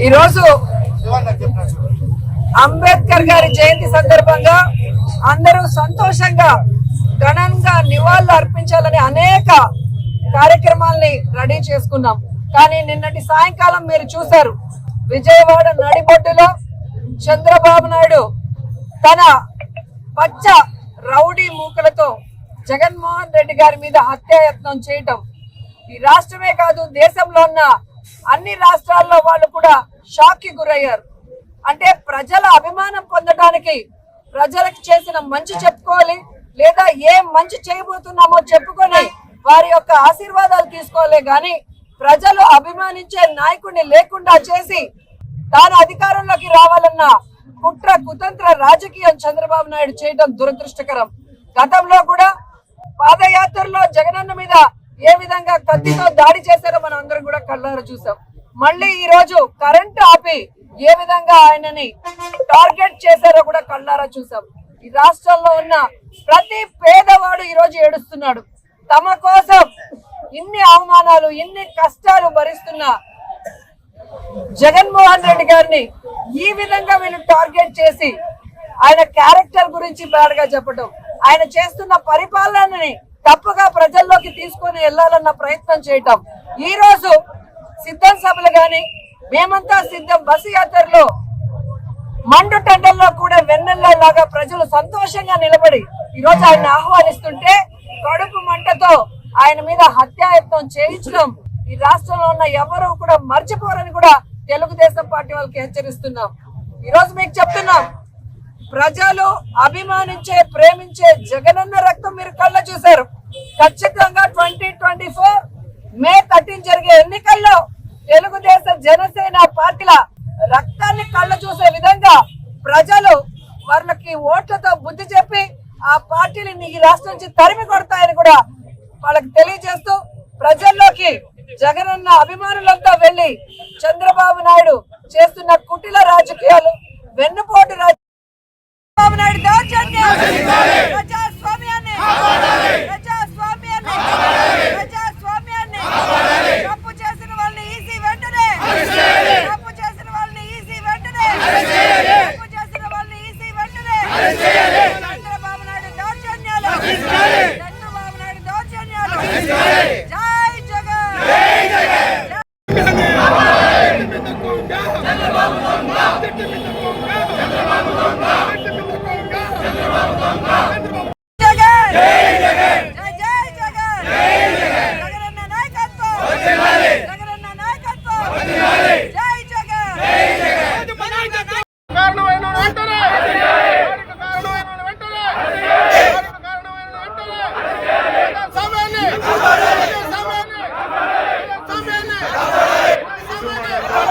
ఈరోజు అంబేద్కర్ గారి జయంతి సందర్భంగా అందరూ సంతోషంగా ఘనంగా నివాళులు అర్పించాలని అనేక కార్యక్రమాల్ని రెడీ చేసుకున్నాం. కానీ నిన్నటి సాయంకాలం మీరు చూశారు విజయవాడ నడిబొడ్డులో చంద్రబాబు నాయుడు తన పచ్చ రౌడీ మూకలతో జగన్మోహన్ రెడ్డి గారి మీద హత్యాయత్నం చేయటం ఈ రాష్ట్రమే కాదు దేశంలో ఉన్న అన్ని రాష్ట్రాల్లో వాళ్ళు కూడా షాక్కి గురయ్యారు. అంటే ప్రజల అభిమానం పొందడానికి ప్రజలకు చేసిన మంచి చెప్పుకోవాలి లేదా ఏం మంచి చేయబోతున్నామో చెప్పుకొని వారి యొక్క ఆశీర్వాదాలు తీసుకోవాలి. కానీ ప్రజలు అభిమానించే నాయకుడిని లేకుండా చేసి తాను అధికారంలోకి రావాలన్న కుట్ర కుతంత్ర రాజకీయం చంద్రబాబు నాయుడు చేయడం దురదృష్టకరం. గతంలో కూడా పాదయాత్రలో జగనన్న మీద ఏ విధంగా కత్తితో దాడి చేశారో మనం అందరం కూడా కళ్ళారా చూసాం. మళ్ళీ ఈ రోజు కరెంట్ ఆపి ఏ విధంగా ఆయనని టార్గెట్ చేశారో కూడా కళ్ళారా చూసాం. ఈ రాష్ట్రంలో ఉన్న ప్రతి పేదవాడు ఈ రోజు ఏడుస్తున్నాడు. తమ కోసం ఇన్ని అవమానాలు ఇన్ని కష్టాలు భరిస్తున్న జగన్మోహన్ రెడ్డి గారిని ఈ విధంగా వీళ్ళు టార్గెట్ చేసి ఆయన క్యారెక్టర్ గురించి బ్యాడ్గా చెప్పడం ఆయన చేస్తున్న పరిపాలనని తప్పుగా ప్రజల్లోకి తీసుకొని వెళ్ళాలన్న ప్రయత్నం చేయటం. ఈ రోజు సిద్ధం సభలు గాని మేమంతా సిద్ధం బస్సు యాత్రలో మండు టెండల్లో కూడా వెన్నెల్లో లాగా ప్రజలు సంతోషంగా నిలబడి ఈ రోజు ఆయన ఆహ్వానిస్తుంటే కడుపు మంటతో ఆయన మీద హత్యాయత్నం చేయించడం. ఈ రాష్ట్రంలో ఉన్న ఎవరు కూడా మర్చిపోరని కూడా తెలుగుదేశం పార్టీ వాళ్ళకి హెచ్చరిస్తున్నాం. ఈ రోజు మీకు చెప్తున్నాం. ప్రజలు అభిమానించే ప్రేమించే జగనన్న రక్తం మీరు కళ్ళ చూశారు ఖచ్చితంగా twenty twenty four May thirteen జరిగే ఎన్నికల్లో తెలుగుదేశం జనసేన పార్టీల రక్తాన్ని కళ్ళ చూసే విధంగా ప్రజలు వాళ్ళకి ఓట్లతో బుద్ధి చెప్పి ఆ పార్టీని ఈ రాష్ట్రం నుంచి తరిమి కొడతాయని కూడా వాళ్ళకి తెలియజేస్తూ ప్రజల్లోకి జగనన్న అభిమానులంతా వెళ్ళి చంద్రబాబు నాయుడు చేస్తున్న కుటిల రాజకీయాలు వెన్నుపోటు రాజ చంద్రబాబు నాయుడు దౌర్జన్యం ప్రజాస్వామ్యాన్ని ప్రజాస్వామ్యాన్ని ప్రజాస్వామ్యాన్ని తప్పు చేసిన వాళ్ళని ఈసీ వెంటనే తప్పు చేసిన వాళ్ళని ఈసీ వెంటనే తప్పు చేసిన వాళ్ళని ఈసీ వెంటనే చంద్రబాబు నాయుడు దౌర్జన్యాలు చంద్రబాబు నాయుడు దౌర్జన్యాలు జై జగన్ చంద్రబాబు